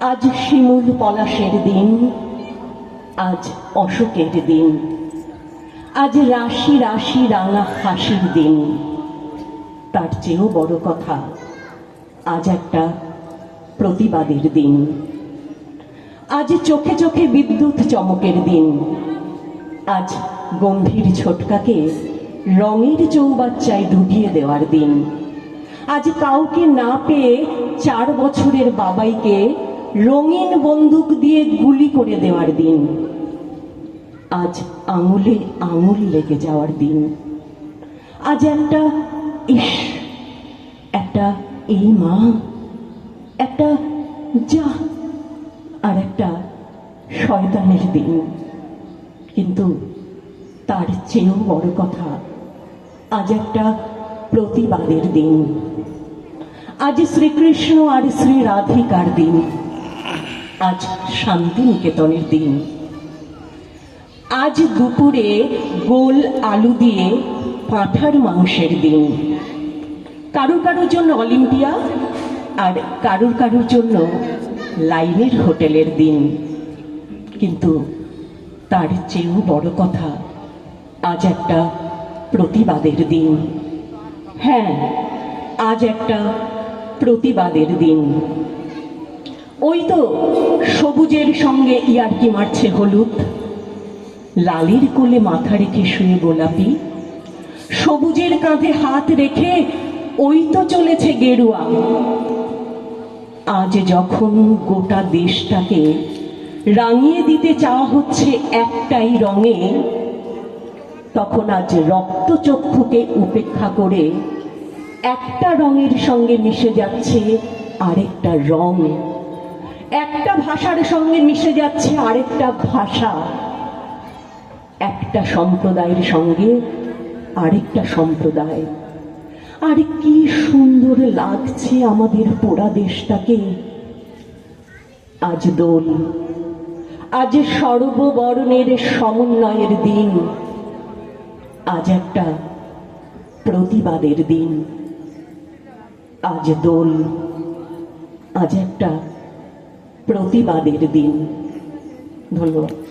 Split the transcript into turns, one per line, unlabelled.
আজ শিমুল পলাশের দিন, আজ অশোকের দিন, আজ রাশি রাশি রাঙা হাসির দিন। তার চেয়েও বড় কথা, আজ একটা প্রতিবাদের দিন। আজ চোখে চোখে বিদ্যুৎ চমকের দিন। আজ গম্ভীর ছোটকাকে রঙের চৌবাচ্চায় ঢুকিয়ে দেওয়ার দিন। আজ কাউকে না পেয়ে চার বছরের বাবাইকে রঙিন বন্দুক দিয়ে গুলি করে দেওয়ার দিন। আজ আঙুলে আঙুল লেগে যাওয়ার দিন। আজ একটা ইস, একটা এই মা, একটা যা, আর একটা শয়তানের দিন। কিন্তু তার চেয়েও বড় কথা, আজ একটা প্রতিবাদের দিন। আজ শ্রীকৃষ্ণ আর শ্রী রাধিকার দিন। আজ শান্তিনিকেতনের দিন। আজ দুপুরে গোল আলু দিয়ে পাঁঠার মাংসের দিন। কারও কারোর জন্য অলিম্পিয়া আর কারোর কারোর জন্য লাইনের হোটেলের দিন। কিন্তু তার চেয়েও বড় কথা, আজ একটা প্রতিবাদের দিন। হ্যাঁ আজ একটা প্রতিবাদের দিন। ওই তো সবুজের সঙ্গে ইয়ার্কি মারছে হলুদ। লালির কোলে মাথা রেখে শুয়ে গোলাপি। সবুজের কাঁধে হাত রেখে ওই তো চলেছে গেরুয়া। আজ যখন গোটা দেশটাকে রাঙিয়ে দিতে চাওয়া হচ্ছে একটাই রঙে, তখন আজ রক্তচক্ষুকে উপেক্ষা করে একটা রঙের সঙ্গে মিশে যাচ্ছে আরেকটা রং। একটা ভাষার সঙ্গে মিশে যাচ্ছে আরেকটা ভাষা। একটা সম্প্রদায়ের সঙ্গে আরেকটা সম্প্রদায়। আর কি সুন্দর লাগছে আমাদের পোড়া দেশটাকে। আজ দোল, আজ সর্ববর্ণের সমন্বয়ের দিন। আজ একটা প্রতিবাদের দিন। আজ দোল, আজ একটা প্রতিবাদের দিন। ধন্যবাদ।